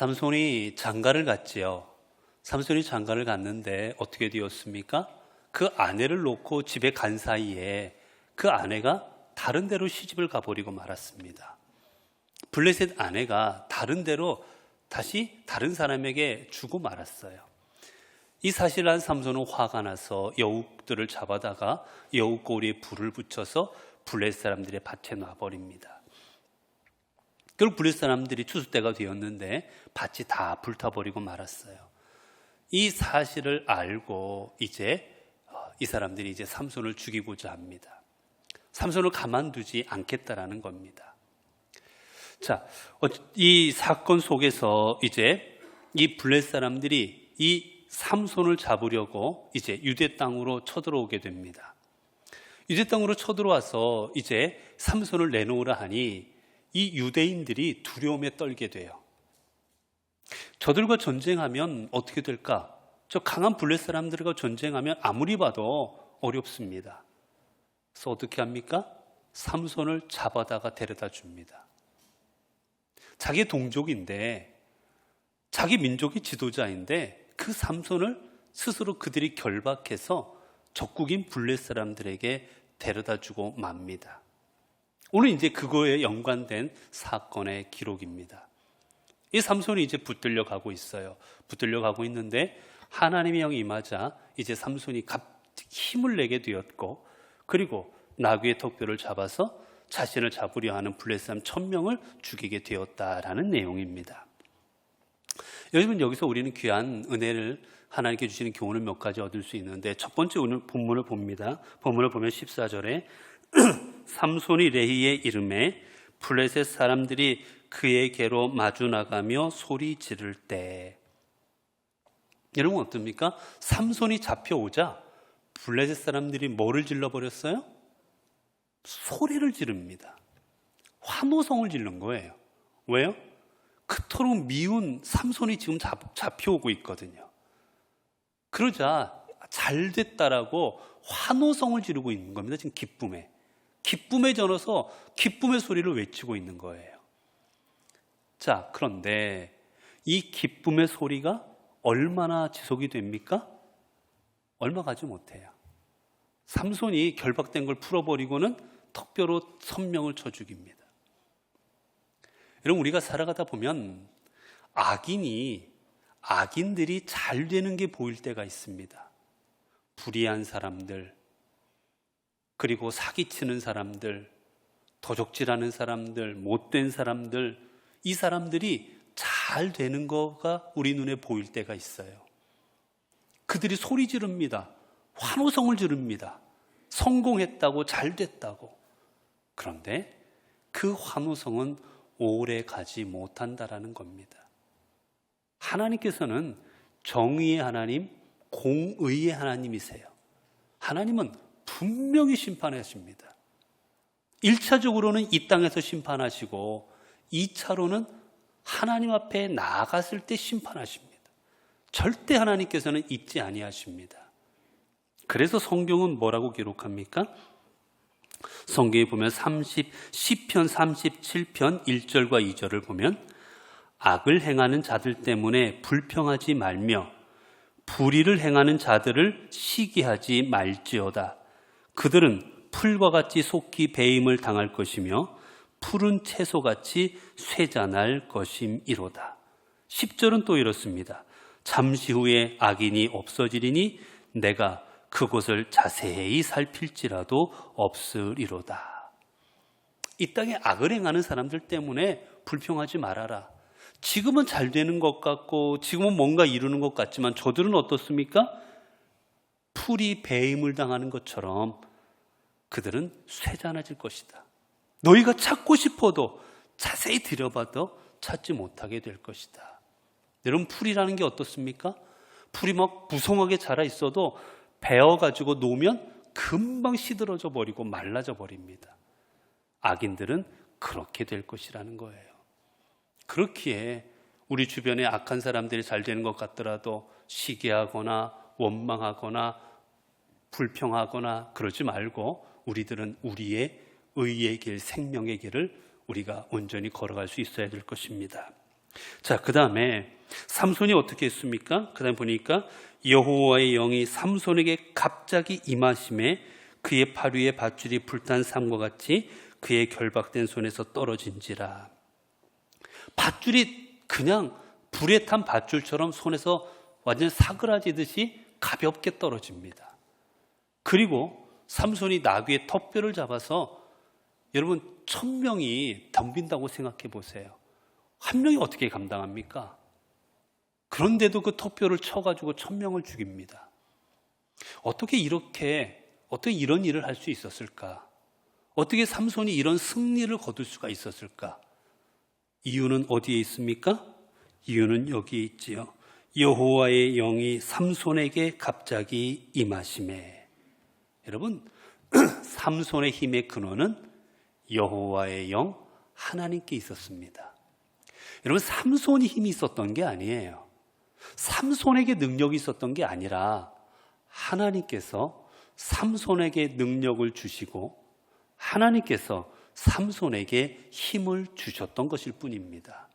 삼손이 장가를 갔지요. 삼손이 장가를 갔는데 어떻게 되었습니까? 그 아내를 놓고 집에 간 사이에 그 아내가 다른 데로 시집을 가버리고 말았습니다. 블레셋 아내가 다른 데로 다시 다른 사람에게 주고 말았어요. 이 사실을 한 삼손은 화가 나서 여욱들을 잡아다가 여욱 꼬리에 불을 붙여서 블레셋 사람들의 밭에 놔버립니다. 결국 블레셋 사람들이 추수 때가 되었는데 밭이 다 불타버리고 말았어요. 이 사실을 알고 이제 어, 이 사람들이 이제 삼손을 죽이고자 합니다. 삼손을 가만두지 않겠다라는 겁니다. 자, 어, 이 사건 속에서 이제 이 블레 사람들이 이 삼손을 잡으려고 이제 유대 땅으로 쳐들어오게 됩니다. 유대 땅으로 쳐들어와서 이제 삼손을 내놓으라 하니 이 유대인들이 두려움에 떨게 돼요. 저들과 전쟁하면 어떻게 될까? 저 강한 블레 사람들과 전쟁하면 아무리 봐도 어렵습니다. 그래서 어떻게 합니까? 삼손을 잡아다가 데려다 줍니다. 자기 동족인데, 자기 민족의 지도자인데, 그 삼손을 스스로 그들이 결박해서 적국인 블레 사람들에게 데려다 주고 맙니다. 오늘 이제 그거에 연관된 사건의 기록입니다. 이 삼손이 이제 붙들려 가고 있어요. 붙들려 가고 있는데 하나님의 영이 임하자 이제 삼손이 갑자기 힘을 내게 되었고 그리고 나귀의 턱뼈를 잡아서 자신을 잡으려 하는 블레셋 천명을 죽이게 되었다라는 내용입니다. 여러분 여기서 우리는 귀한 은혜를 하나님께 주시는 교훈을 몇 가지 얻을 수 있는데 첫 번째 오늘 본문을 봅니다. 본문을 보면 14절에 삼손이 레히의 이름에 블레셋 사람들이 그에게로 마주 나가며 소리 지를 때 여러분 어떻습니까? 삼손이 잡혀오자 블레셋 사람들이 뭐를 질러버렸어요? 소리를 지릅니다. 환호성을 지른 거예요. 왜요? 그토록 미운 삼손이 지금 잡, 잡혀오고 있거든요. 그러자 잘 됐다라고 환호성을 지르고 있는 겁니다. 지금 기쁨에. 기쁨에 전어서 기쁨의 소리를 외치고 있는 거예요. 자, 그런데 이 기쁨의 소리가 얼마나 지속이 됩니까? 얼마 가지 못해요. 삼손이 결박된 걸 풀어버리고는 턱뼈로 선명을 쳐 죽입니다. 여러분, 우리가 살아가다 보면 악인이, 악인들이 잘 되는 게 보일 때가 있습니다. 불의한 사람들, 그리고 사기치는 사람들, 도적질하는 사람들, 못된 사람들, 이 사람들이 잘 되는 거가 우리 눈에 보일 때가 있어요. 그들이 소리 지릅니다. 환호성을 지릅니다. 성공했다고 잘 됐다고. 그런데 그 환호성은 오래 가지 못한다라는 겁니다. 하나님께서는 정의의 하나님, 공의의 하나님이세요. 하나님은 분명히 심판하십니다. 1차적으로는 이 땅에서 심판하시고 2차로는 하나님 앞에 나아갔을 때 심판하십니다. 절대 하나님께서는 잊지 아니하십니다. 그래서 성경은 뭐라고 기록합니까? 성경에 보면 30, 10편 37편 1절과 2절을 보면 악을 행하는 자들 때문에 불평하지 말며 불의를 행하는 자들을 시기하지 말지어다. 그들은 풀과 같이 속히 배임을 당할 것이며 푸른 채소같이 쇠잔할 것임이로다. 10절은 또 이렇습니다. 잠시 후에 악인이 없어지리니 내가 그곳을 자세히 살필지라도 없으리로다. 이 땅에 악을 행하는 사람들 때문에 불평하지 말아라. 지금은 잘 되는 것 같고 지금은 뭔가 이루는 것 같지만 저들은 어떻습니까? 풀이 배임을 당하는 것처럼 그들은 쇠잔해질 것이다. 너희가 찾고 싶어도 자세히 들여봐도 찾지 못하게 될 것이다. 여러분 풀이라는 게 어떻습니까? 풀이 막 무성하게 자라 있어도 베어 가지고 놓으면 금방 시들어져 버리고 말라져 버립니다. 악인들은 그렇게 될 것이라는 거예요. 그렇기에 우리 주변에 악한 사람들이 잘 되는 것 같더라도 시기하거나 원망하거나 불평하거나 그러지 말고 우리들은 우리의 의의 길, 생명의 길을 우리가 온전히 걸어갈 수 있어야 될 것입니다. 자, 그 다음에 삼손이 어떻게 했습니까? 그 다음에 보니까 여호와의 영이 삼손에게 갑자기 임하심에 그의 팔 위에 밧줄이 불탄 삶과 같이 그의 결박된 손에서 떨어진지라. 밧줄이 그냥 불에 탄 밧줄처럼 손에서 완전 사그라지듯이 가볍게 떨어집니다. 그리고 삼손이 나귀의 턱뼈를 잡아서 여러분 천 명이 덤빈다고 생각해 보세요. 한 명이 어떻게 감당합니까? 그런데도 그 턱뼈를 쳐가지고 천 명을 죽입니다. 어떻게 이렇게 어떻게 이런 일을 할 수 있었을까? 어떻게 삼손이 이런 승리를 거둘 수가 있었을까? 이유는 어디에 있습니까? 이유는 여기에 있지요. 여호와의 영이 삼손에게 갑자기 임하심에 여러분 삼손의 힘의 근원은 여호와의 영 하나님께 있었습니다. 여러분 삼손이 힘이 있었던 게 아니에요. 삼손에게 능력이 있었던 게 아니라 하나님께서 삼손에게 능력을 주시고 하나님께서 삼손에게 힘을 주셨던 것일 뿐입니다.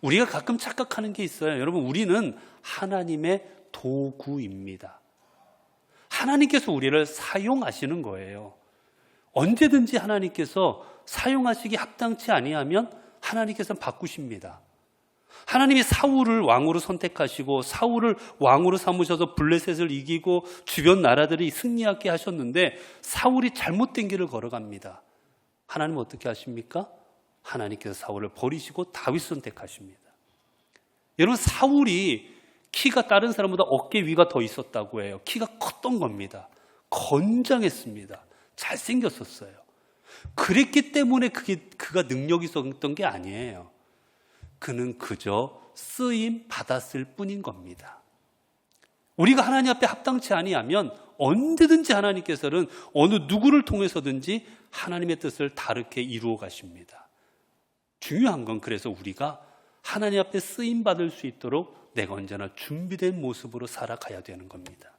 우리가 가끔 착각하는 게 있어요. 여러분, 우리는 하나님의 도구입니다. 하나님께서 우리를 사용하시는 거예요. 언제든지 하나님께서 사용하시기 합당치 아니하면 하나님께서는 바꾸십니다. 하나님이 사울을 왕으로 선택하시고 사울을 왕으로 삼으셔서 블레셋을 이기고 주변 나라들이 승리하게 하셨는데 사울이 잘못된 길을 걸어갑니다. 하나님 어떻게 하십니까? 하나님께서 사울을 버리시고 다윗 선택하십니다. 여러분 사울이 키가 다른 사람보다 어깨 위가 더 있었다고 해요. 키가 컸던 겁니다. 건장했습니다. 잘생겼었어요. 그랬기 때문에 그게 그가 능력이 있었던 게 아니에요. 그는 그저 쓰임 받았을 뿐인 겁니다. 우리가 하나님 앞에 합당치 아니하면 언제든지 하나님께서는 어느 누구를 통해서든지 하나님의 뜻을 다르게 이루어 가십니다. 중요한 건 그래서 우리가 하나님 앞에 쓰임 받을 수 있도록 내가 언제나 준비된 모습으로 살아가야 되는 겁니다.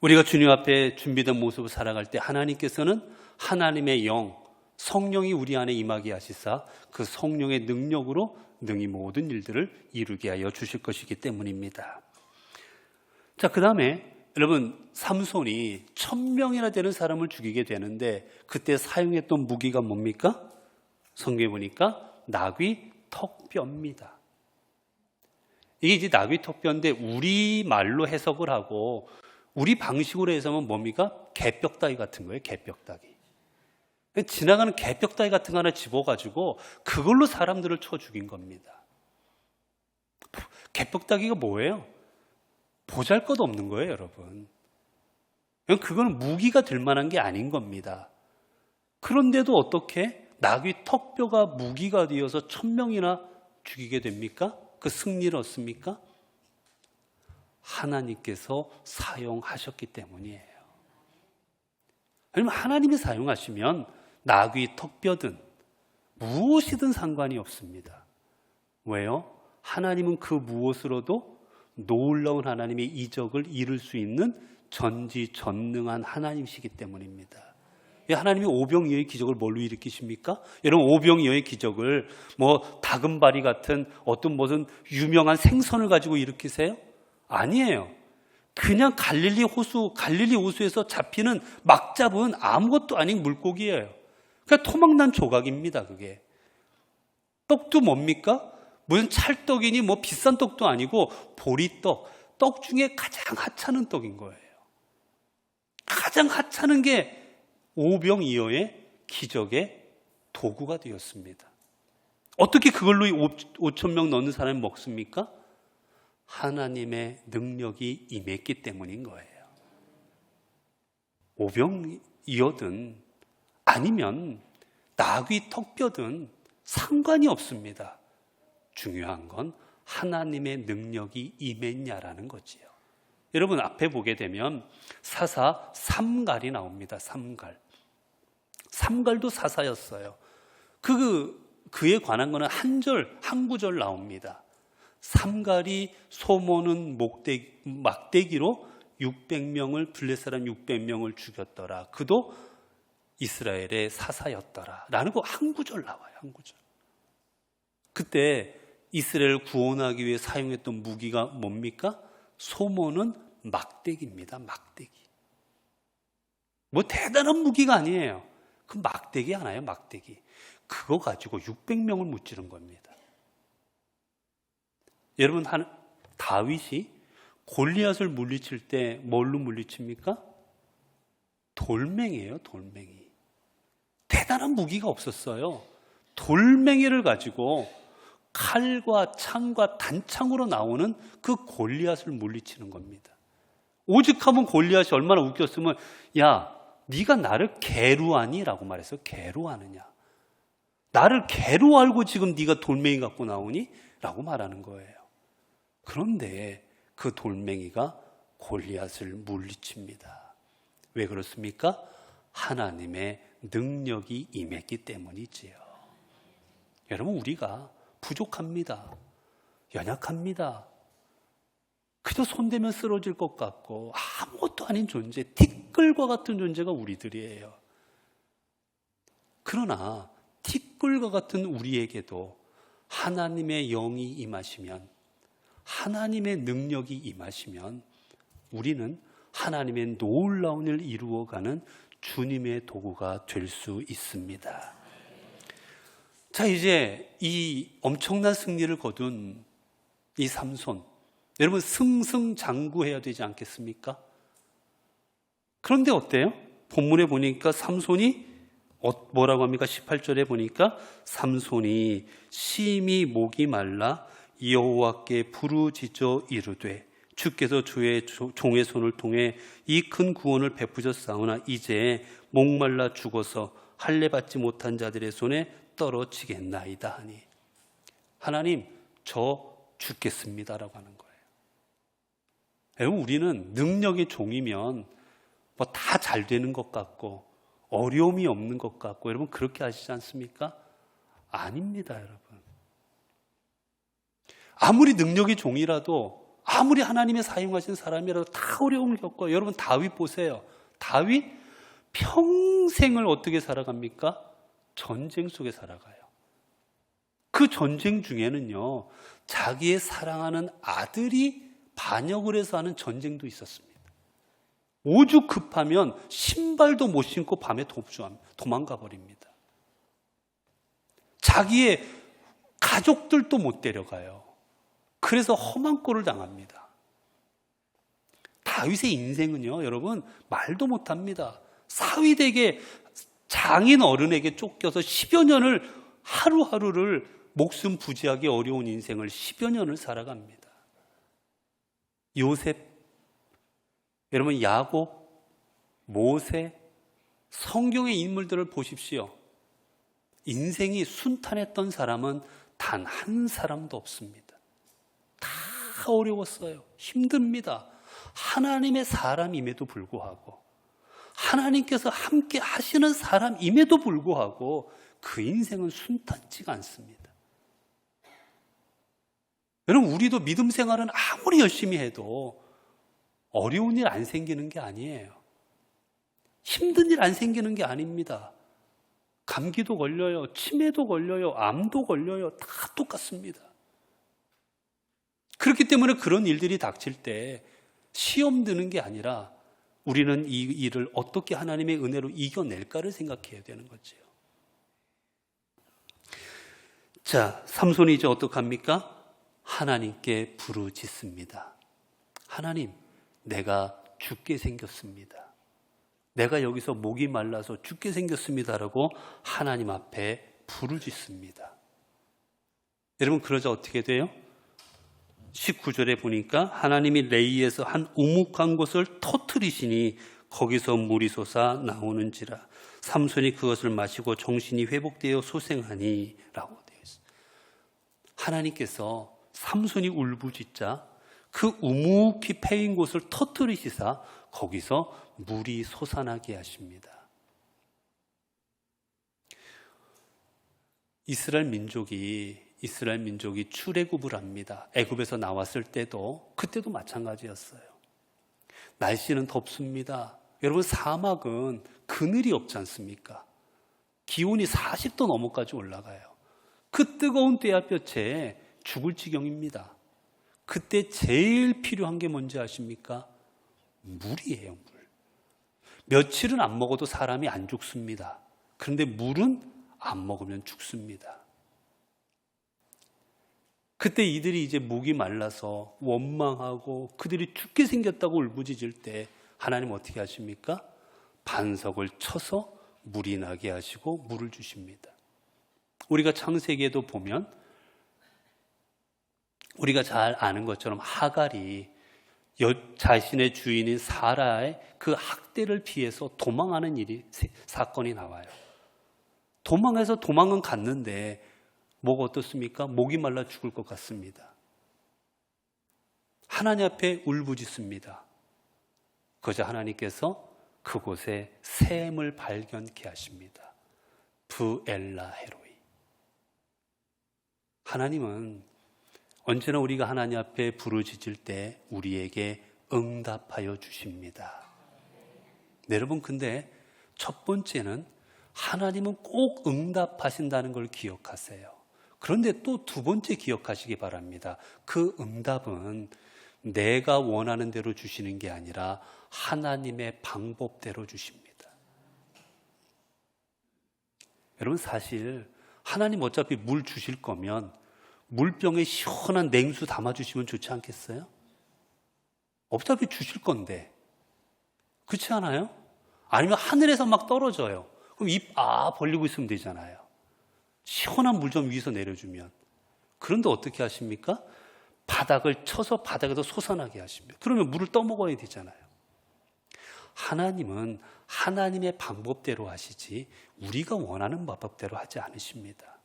우리가 주님 앞에 준비된 모습으로 살아갈 때 하나님께서는 하나님의 영, 성령이 우리 안에 임하게 하시사 그 성령의 능력으로 능히 모든 일들을 이루게 하여 주실 것이기 때문입니다. 자, 그 다음에 여러분, 삼손이 천 명이나 되는 사람을 죽이게 되는데 그때 사용했던 무기가 뭡니까? 성경에 보니까 나귀 턱뼈입니다. 이게 이제 나귀 턱뼈인데 우리 말로 해석을 하고 우리 방식으로 해석하면 뭡니까? 개벽다귀 같은 거예요. 개벽다귀. 지나가는 개벽다귀 같은 거 하나 집어가지고 그걸로 사람들을 쳐 죽인 겁니다. 개벽다귀가 뭐예요? 보잘 것 없는 거예요, 여러분. 그건 무기가 될 만한 게 아닌 겁니다. 그런데도 어떻게 나귀 턱뼈가 무기가 되어서 천 명이나 죽이게 됩니까? 그 승리를 얻습니까? 하나님께서 사용하셨기 때문이에요. 아니면 하나님이 사용하시면 나귀 턱뼈든 무엇이든 상관이 없습니다. 왜요? 하나님은 그 무엇으로도 놀라운 하나님의 이적을 이룰 수 있는 전지전능한 하나님이시기 때문입니다. 하나님이 오병이어의 기적을 뭘로 일으키십니까? 여러분 오병이어의 기적을 뭐 다금바리 같은 어떤 무슨 유명한 생선을 가지고 일으키세요? 아니에요. 그냥 갈릴리 호수, 갈릴리 호수에서 잡히는 막 잡은 아무것도 아닌 물고기예요. 그러니까 토막난 조각입니다, 그게. 떡도 뭡니까? 무슨 찰떡이니 뭐 비싼 떡도 아니고 보리떡, 떡 중에 가장 하찮은 떡인 거예요. 가장 하찮은 게 오병이어의 기적의 도구가 되었습니다. 어떻게 그걸로 5천 명 넣는 사람이 먹습니까? 하나님의 능력이 임했기 때문인 거예요. 오병이어든 아니면 나귀 턱뼈든 상관이 없습니다. 중요한 건 하나님의 능력이 임했냐라는 거지요. 여러분 앞에 보게 되면 사사 삼갈이 나옵니다. 삼갈. 삼갈도 사사였어요. 그 그에 관한 거는 한 절, 한 구절 나옵니다. 삼갈이 소모는 목대, 막대기로 600명을 블레 사람 600명을 죽였더라. 그도 이스라엘의 사사였더라. 라는 거 한 구절 나와요. 한 구절. 그때 이스라엘을 구원하기 위해 사용했던 무기가 뭡니까? 소모는 막대기입니다. 막대기. 뭐 대단한 무기가 아니에요. 그 막대기 하나요, 막대기. 그거 가지고 600명을 무찌른 겁니다. 여러분, 한, 다윗이 골리앗을 물리칠 때 뭘로 물리칩니까? 돌멩이에요, 돌멩이. 대단한 무기가 없었어요. 돌멩이를 가지고 칼과 창과 단창으로 나오는 그 골리앗을 물리치는 겁니다. 오직 하면 골리앗이 얼마나 웃겼으면 야, 네가 나를 개루하니라고 말해서 개루하느냐. 나를 개로 알고 지금 네가 돌멩이 갖고 나오니? 라고 말하는 거예요. 그런데 그 돌멩이가 골리앗을 물리칩니다. 왜 그렇습니까? 하나님의 능력이 임했기 때문이지요. 여러분, 우리가 부족합니다. 연약합니다. 그저 손대면 쓰러질 것 같고 아무것도 아닌 존재, 티끌과 같은 존재가 우리들이에요. 그러나 티끌과 같은 우리에게도 하나님의 영이 임하시면 하나님의 능력이 임하시면 우리는 하나님의 놀라운 일 이루어가는 주님의 도구가 될 수 있습니다. 자, 이제 이 엄청난 승리를 거둔 이 삼손. 여러분, 승승장구해야 되지 않겠습니까? 그런데 어때요? 본문에 보니까 삼손이 어, 뭐라고 합니까? 18절에 보니까 삼손이 심히 목이 말라 여호와께 부르짖어 이르되 주께서 주의 종의 손을 통해 이 큰 구원을 베푸셨사오나 이제 목말라 죽어서 할례 받지 못한 자들의 손에 떨어지겠나이다 하니 하나님 저 죽겠습니다라고 하는 거예요. 여러분 우리는 능력의 종이면 뭐 다 잘 되는 것 같고 어려움이 없는 것 같고 여러분 그렇게 하시지 않습니까? 아닙니다, 여러분. 아무리 능력의 종이라도 아무리 하나님의 사용하신 사람이라도 다 어려움을 겪고 여러분 다윗 보세요. 다윗 평생을 어떻게 살아갑니까? 전쟁 속에 살아가요. 그 전쟁 중에는요, 자기의 사랑하는 아들이 반역을 해서 하는 전쟁도 있었습니다. 오죽 급하면 신발도 못 신고 밤에 도망가 버립니다. 자기의 가족들도 못 데려가요. 그래서 험한 꼴을 당합니다. 다윗의 인생은요, 여러분, 말도 못 합니다. 사위되게 장인 어른에게 쫓겨서 10여 년을 하루하루를 목숨 부지하기 어려운 인생을 10여 년을 살아갑니다. 요셉, 여러분, 야곱, 모세, 성경의 인물들을 보십시오. 인생이 순탄했던 사람은 단 한 사람도 없습니다. 다 어려웠어요. 힘듭니다. 하나님의 사람임에도 불구하고 하나님께서 함께 하시는 사람임에도 불구하고 그 인생은 순탄치가 않습니다. 여러분, 우리도 믿음 생활은 아무리 열심히 해도 어려운 일 안 생기는 게 아니에요. 힘든 일 안 생기는 게 아닙니다. 감기도 걸려요. 치매도 걸려요. 암도 걸려요. 다 똑같습니다. 그렇기 때문에 그런 일들이 닥칠 때 시험 드는 게 아니라 우리는 이 일을 어떻게 하나님의 은혜로 이겨낼까를 생각해야 되는 거죠. 자, 삼손이 이제 어떡합니까? 하나님께 부르짖습니다. 하나님, 내가 죽게 생겼습니다. 내가 여기서 목이 말라서 죽게 생겼습니다라고 하나님 앞에 부르짖습니다. 여러분, 그러자 어떻게 돼요? 19절에 보니까 하나님이 레이에서 한 우묵한 곳을 터트리시니 거기서 물이 솟아 나오는지라 삼손이 그것을 마시고 정신이 회복되어 소생하니 라고 되어 있어요. 하나님께서 삼손이 울부짖자 그 우묵히 패인 곳을 터트리시사 거기서 물이 솟아나게 하십니다. 이스라엘 민족이 이스라엘 민족이 출애굽을 합니다. 애굽에서 나왔을 때도 그때도 마찬가지였어요. 날씨는 덥습니다. 여러분 사막은 그늘이 없지 않습니까? 기온이 40도 넘어까지 올라가요. 그 뜨거운 떼약볕에 죽을 지경입니다. 그때 제일 필요한 게 뭔지 아십니까? 물이에요, 물. 며칠은 안 먹어도 사람이 안 죽습니다. 그런데 물은 안 먹으면 죽습니다. 그때 이들이 이제 목이 말라서 원망하고 그들이 죽게 생겼다고 울부짖을 때 하나님 어떻게 하십니까? 반석을 쳐서 물이 나게 하시고 물을 주십니다. 우리가 창세기에도 보면 우리가 잘 아는 것처럼 하갈이 여, 자신의 주인인 사라의 그 학대를 피해서 도망하는 일이 사건이 나와요. 도망해서 도망은 갔는데 뭐가 어떻습니까? 목이 말라 죽을 것 같습니다. 하나님 앞에 울부짖습니다. 그저 하나님께서 그곳에 샘을 발견케 하십니다. 부엘라 헤로이. 하나님은 언제나 우리가 하나님 앞에 부르짖을 때 우리에게 응답하여 주십니다. 네, 여러분, 근데 첫 번째는 하나님은 꼭 응답하신다는 걸 기억하세요. 그런데 또 두 번째 기억하시기 바랍니다. 그 응답은 내가 원하는 대로 주시는 게 아니라 하나님의 방법대로 주십니다. 여러분 사실 하나님 어차피 물 주실 거면 물병에 시원한 냉수 담아 주시면 좋지 않겠어요? 어차피 주실 건데. 그렇지 않아요? 아니면 하늘에서 막 떨어져요. 그럼 입 아 벌리고 있으면 되잖아요. 시원한 물 좀 위에서 내려주면. 그런데 어떻게 하십니까? 바닥을 쳐서 바닥에서 솟아나게 하십니다. 그러면 물을 떠먹어야 되잖아요. 하나님은 하나님의 방법대로 하시지 우리가 원하는 방법대로 하지 않으십니다.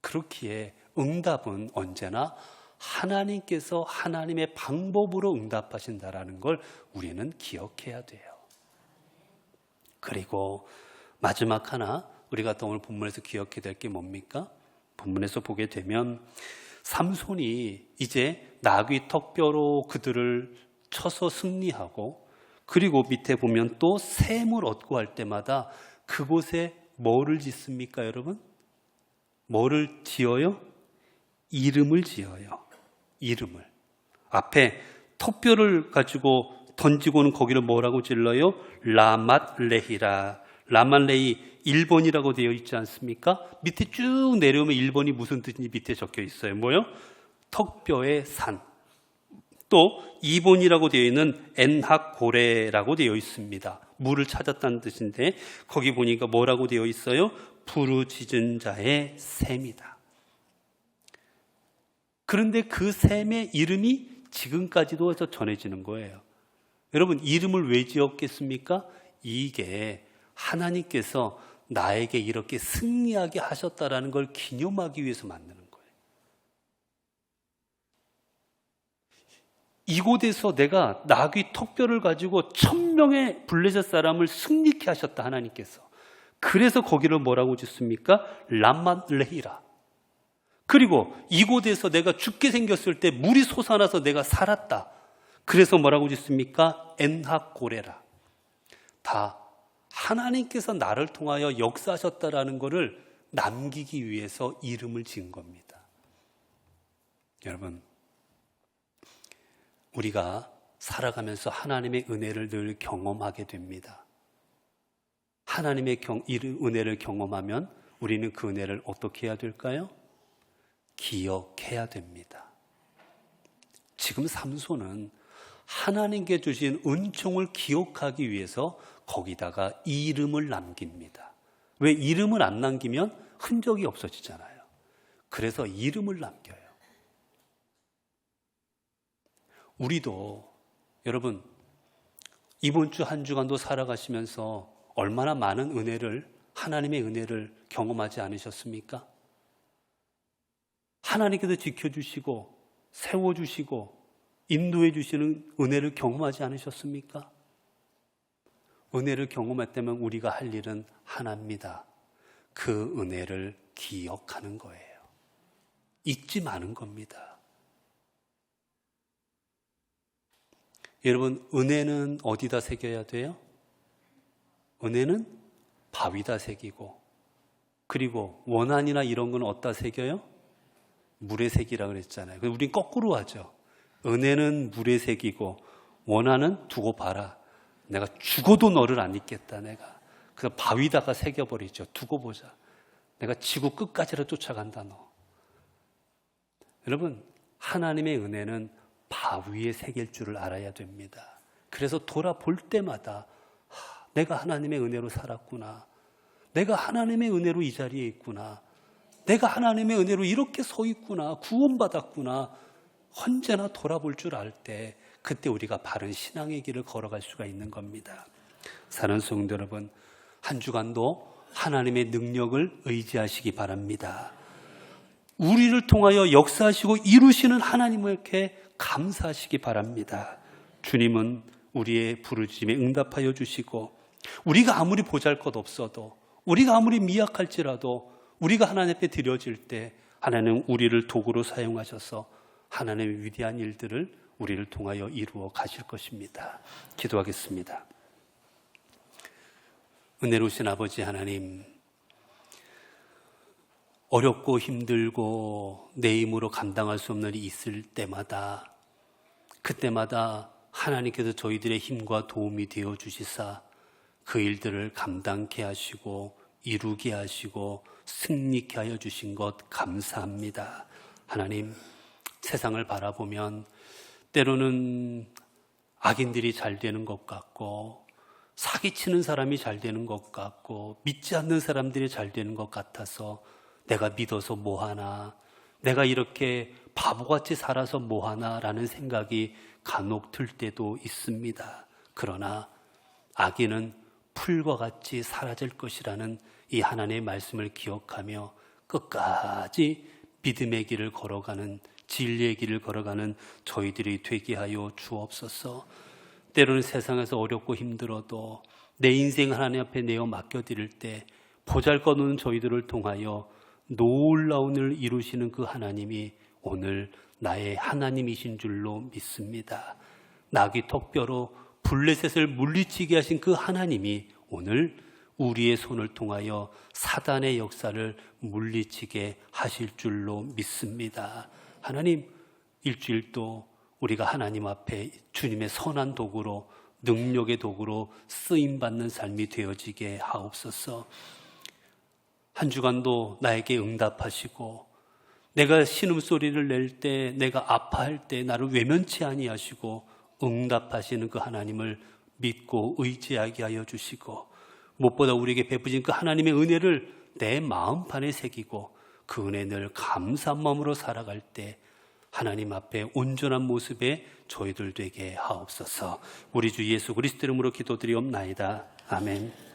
그렇기에 응답은 언제나 하나님께서 하나님의 방법으로 응답하신다라는 걸 우리는 기억해야 돼요. 그리고 마지막 하나 우리가 또 오늘 본문에서 기억해야 될 게 뭡니까? 본문에서 보게 되면 삼손이 이제 나귀 턱뼈로 그들을 쳐서 승리하고 그리고 밑에 보면 또 샘을 얻고 할 때마다 그곳에 뭐를 짓습니까, 여러분? 뭐를 지어요? 이름을 지어요. 이름을. 앞에 턱뼈를 가지고 던지고는 거기를 뭐라고 질러요? 라맛 레히라. 라맛레히 1번이라고 되어 있지 않습니까? 밑에 쭉 내려오면 1번이 무슨 뜻인지 밑에 적혀 있어요. 뭐요? 턱뼈의 산. 또 2번이라고 되어 있는 엔학고레라고 되어 있습니다. 물을 찾았다는 뜻인데 거기 보니까 뭐라고 되어 있어요? 부르짖은 자의 샘이다. 그런데 그 샘의 이름이 지금까지도 해서 전해지는 거예요. 여러분 이름을 왜 지었겠습니까? 이게 하나님께서 나에게 이렇게 승리하게 하셨다라는 걸 기념하기 위해서 만드는 거예요. 이곳에서 내가 나귀 턱뼈를 가지고 천명의 블레셋 사람을 승리케 하셨다 하나님께서. 그래서 거기를 뭐라고 짓습니까? 람만 레히라. 그리고 이곳에서 내가 죽게 생겼을 때 물이 솟아나서 내가 살았다. 그래서 뭐라고 짓습니까? 엔하 고레라. 다 하나님께서 나를 통하여 역사하셨다라는 것을 남기기 위해서 이름을 지은 겁니다. 여러분, 우리가 살아가면서 하나님의 은혜를 늘 경험하게 됩니다. 하나님의 경, 은혜를 경험하면 우리는 그 은혜를 어떻게 해야 될까요? 기억해야 됩니다. 지금 삼손은 하나님께 주신 은총을 기억하기 위해서 거기다가 이름을 남깁니다. 왜 이름을 안 남기면 흔적이 없어지잖아요. 그래서 이름을 남겨요. 우리도 여러분 이번 주 한 주간도 살아가시면서 얼마나 많은 은혜를 하나님의 은혜를 경험하지 않으셨습니까? 하나님께서 지켜주시고 세워주시고 인도해 주시는 은혜를 경험하지 않으셨습니까? 은혜를 경험했다면 우리가 할 일은 하나입니다. 그 은혜를 기억하는 거예요. 잊지 마는 겁니다. 여러분, 은혜는 어디다 새겨야 돼요? 은혜는 바위다 새기고, 그리고 원한이나 이런 건 어디다 새겨요? 물에 새기라 그랬잖아요. 우린 거꾸로 하죠. 은혜는 물에 새기고 원한은 두고 봐라. 내가 죽어도 너를 안 잊겠다. 내가 그 바위다가 새겨버리죠. 두고 보자. 내가 지구 끝까지로 쫓아간다. 너. 여러분 하나님의 은혜는 바위에 새길 줄을 알아야 됩니다. 그래서 돌아볼 때마다 하, 내가 하나님의 은혜로 살았구나. 내가 하나님의 은혜로 이 자리에 있구나. 내가 하나님의 은혜로 이렇게 서 있구나. 구원받았구나. 언제나 돌아볼 줄 알 때 그때 우리가 바른 신앙의 길을 걸어갈 수가 있는 겁니다. 사는 성도 여러분, 한 주간도 하나님의 능력을 의지하시기 바랍니다. 우리를 통하여 역사하시고 이루시는 하나님께 감사하시기 바랍니다. 주님은 우리의 부르짖음에 응답하여 주시고 우리가 아무리 보잘것 없어도 우리가 아무리 미약할지라도 우리가 하나님 앞에 드려질 때 하나님 우리를 도구로 사용하셔서 하나님의 위대한 일들을 우리를 통하여 이루어 가실 것입니다. 기도하겠습니다. 은혜로우신 아버지 하나님, 어렵고 힘들고 내 힘으로 감당할 수 없는 일이 있을 때마다 그때마다 하나님께서 저희들의 힘과 도움이 되어 주시사 그 일들을 감당케 하시고 이루게 하시고 승리케 하여 주신 것 감사합니다. 하나님, 세상을 바라보면 때로는 악인들이 잘 되는 것 같고 사기치는 사람이 잘 되는 것 같고 믿지 않는 사람들이 잘 되는 것 같아서 내가 믿어서 뭐 하나 내가 이렇게 바보같이 살아서 뭐 하나라는 생각이 간혹 들 때도 있습니다. 그러나 악인은 풀과 같이 사라질 것이라는 이 하나님의 말씀을 기억하며 끝까지 믿음의 길을 걸어가는 진리의 길을 걸어가는 저희들이 되게 하여 주옵소서. 때로는 세상에서 어렵고 힘들어도 내 인생 하나님 앞에 내어 맡겨드릴 때 보잘것없는 저희들을 통하여 놀라운 을 이루시는 그 하나님이 오늘 나의 하나님이신 줄로 믿습니다. 나귀 턱뼈로 블레셋을 물리치게 하신 그 하나님이 오늘 우리의 손을 통하여 사단의 역사를 물리치게 하실 줄로 믿습니다. 하나님, 일주일도 우리가 하나님 앞에 주님의 선한 도구로 능력의 도구로 쓰임 받는 삶이 되어지게 하옵소서. 한 주간도 나에게 응답하시고 내가 신음소리를 낼 때 내가 아파할 때 나를 외면치 아니하시고 응답하시는 그 하나님을 믿고 의지하게 하여 주시고 무엇보다 우리에게 베푸신 그 하나님의 은혜를 내 마음판에 새기고 그 은혜 늘 감사한 마음으로 살아갈 때 하나님 앞에 온전한 모습의 저희들 되게 하옵소서. 우리 주 예수 그리스도 이름으로 기도드리옵나이다. 아멘.